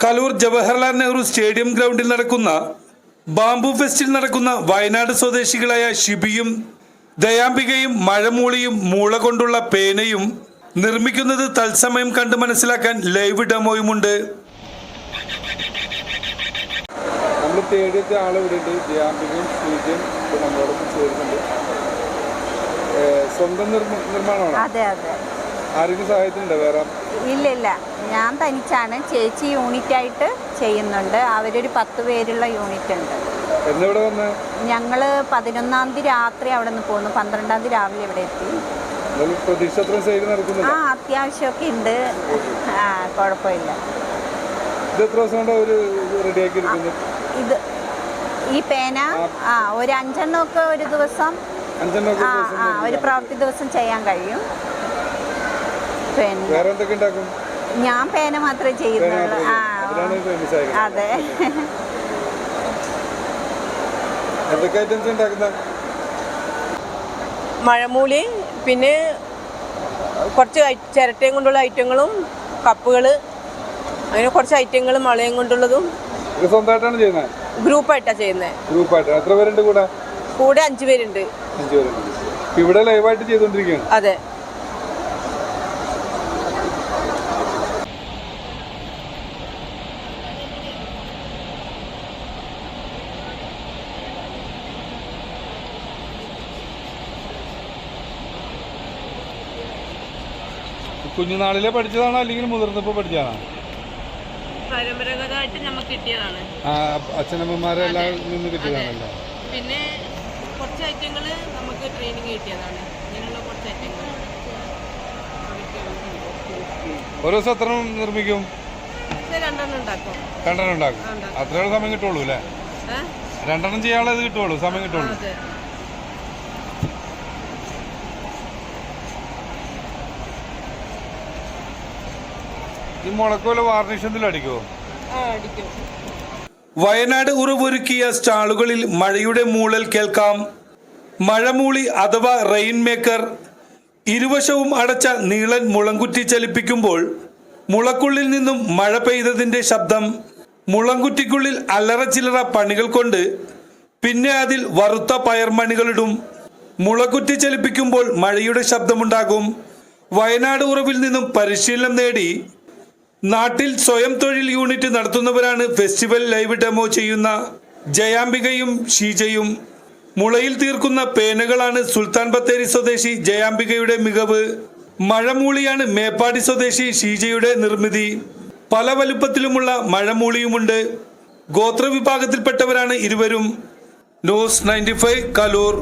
Kaloor Jawaharlal Nehru stadium ഗ്രൗണ്ടിൽ നടക്കുന്ന bamboo ഫെസ്റ്റിൽ നടക്കുന്ന വയനാട് സ്വദേശികളായ ഷിബിയും ദയാംബികയും മഴമൂളിയും മൂള കൊണ്ടുള്ള പേനയും നിർമ്മിക്കുന്നത് തത്സമയം കണ്ട് മനസ്സിലാക്കാൻ ലൈവ് ഡെമോയുമുണ്ട്. നമ്മൾ തേടിയെത്ത ആൾ ഇവിടെ ഉണ്ട്. ജയാമ്പികയും നമ്മളോടൊപ്പം ചേരുന്നുണ്ട്. സ്വന്തം നിർമ്മാണമാണ്? നിർമ്മാണമാണോ ആരെങ്കിലും ഇല്ല ഇല്ല ഞാൻ തനിച്ചാണ് ചേച്ചി യൂണിറ്റ് ആയിട്ട് ചെയ്യുന്നുണ്ട്. അവരൊരു പത്ത് പേരുള്ള യൂണിറ്റ് ഉണ്ട്. ഞങ്ങൾ പതിനൊന്നാം തീയതി രാത്രി അവിടെ നിന്ന് പോന്നു. പന്ത്രണ്ടാം തീയതി രാവിലെ ഇവിടെ എത്തി. ആ അത്യാവശ്യമൊക്കെ ഉണ്ട്. ആ കുഴപ്പമില്ല. ഇത് ഈ പേന ആ. ഒരു അഞ്ചെണ്ണമൊക്കെ ഒരു ദിവസം. ആ ആ ഒരു പ്രവൃത്തി ദിവസം ചെയ്യാൻ കഴിയും. വേറെ എന്തൊക്കെ ഉണ്ടാക്കും? ഞാൻ പേന മാത്രമേ ചെയ്യുന്നുള്ളൂ. ആ. അതെ. എന്തൊക്കെ ഐറ്റംസ് ഉണ്ടാക്കുന്ന? മഴമൂലി പിന്നെ കുറച്ച് ചിരട്ടയും കൊണ്ടുള്ള ഐറ്റങ്ങളും കപ്പുകൾ അങ്ങനെ കുറച്ച് ഐറ്റങ്ങൾ മളയും കൊണ്ടുള്ളതും. സ്വന്തമായിട്ടാണ് ചെയ്യുന്നത് ഗ്രൂപ്പായിട്ടാണ് ചെയ്യുന്നത് ഗ്രൂപ്പായിട്ട്. എത്ര പേരുണ്ട് കൂടെ? കൂടെ അഞ്ച് പേരുണ്ട്. അഞ്ച് പേരുണ്ട്. ഇപ്പൊ ഇവിടെ ലൈവായിട്ട് ചെയ്തുകൊണ്ടിരിക്കുകയാണ്. അതെ. കുഞ്ഞുനാളിലെ പഠിച്ചതാണോ അല്ലെങ്കിൽ മുതിർന്നപ്പോ പഠിച്ചതാണോ? പരമ്പരാഗതമായിട്ട് നമുക്ക് കിട്ടിയതാണ്. ആ അച്ഛനമ്മമാരെല്ലാം നിന്ന് കിട്ടിയതാണല്ലോ. പിന്നെ കുറച്ച് ഐറ്റങ്ങൾ നമുക്ക് ട്രെയിനിങ് കിട്ടിയതാണ്. ഇങ്ങനെയുള്ള കുറച്ച് ഐറ്റങ്ങൾ ഓരോ ദിവസം എത്ര നിർമ്മിക്കും? രണ്ടെണ്ണം ഉണ്ടാക്കും. അത്രയുള്ള സമയം കിട്ടുള്ളൂ അല്ലേ? രണ്ടെണ്ണം ചെയ്യാനുള്ളത് കിട്ടുള്ളൂ സമയം കിട്ടുള്ളൂ. ഈ മുളക്കോല വാർണിഷ് എന്തെങ്കിലും അടിക്കുമോ അടിക്കും. വയനാട് ഉറവൊരുക്കിയ സ്റ്റാളുകളിൽ മഴയുടെ മൂളൽ കേൾക്കാം. മഴമൂളി അഥവാ റെയിൻ മേക്കർ ഇരുവശവും അടച്ച നീളൻ മുളങ്കുറ്റി ചലിപ്പിക്കുമ്പോൾ മുളക്കുള്ളിൽ നിന്നും മഴ പെയ്തതിന്റെ ശബ്ദം മുളങ്കുറ്റിക്കുള്ളിൽ അല്ലറ ചില്ലറ പണികൾ കൊണ്ട് പിന്നെ അതിൽ വറുത്ത പയർമണികളിടും മുളക്കുറ്റി ചലിപ്പിക്കുമ്പോൾ മഴയുടെ ശബ്ദമുണ്ടാകും. വയനാട് ഉറവിൽ നിന്നും പരിശീലനം നേടി നാട്ടിൽ സ്വയം തൊഴിൽ യൂണിറ്റ് നടത്തുന്നവരാണ് ഫെസ്റ്റിവൽ ലൈവ് ഡെമോ ചെയ്യുന്ന ജയാംബികയും ഷീജയും. മുളയിൽ തീർക്കുന്ന പേനകളാണ് സുൽത്താൻ ബത്തേരി സ്വദേശി ജയാംബികയുടെ മികവ്. മഴമൂളിയാണ് മേപ്പാടി സ്വദേശി ഷീജയുടെ നിർമ്മിതി. പല വലുപ്പത്തിലുമുള്ള മഴമൂളിയുമുണ്ട്. ഗോത്രവിഭാഗത്തിൽപ്പെട്ടവരാണ് ഇരുവരും. News ninety five Kaloor.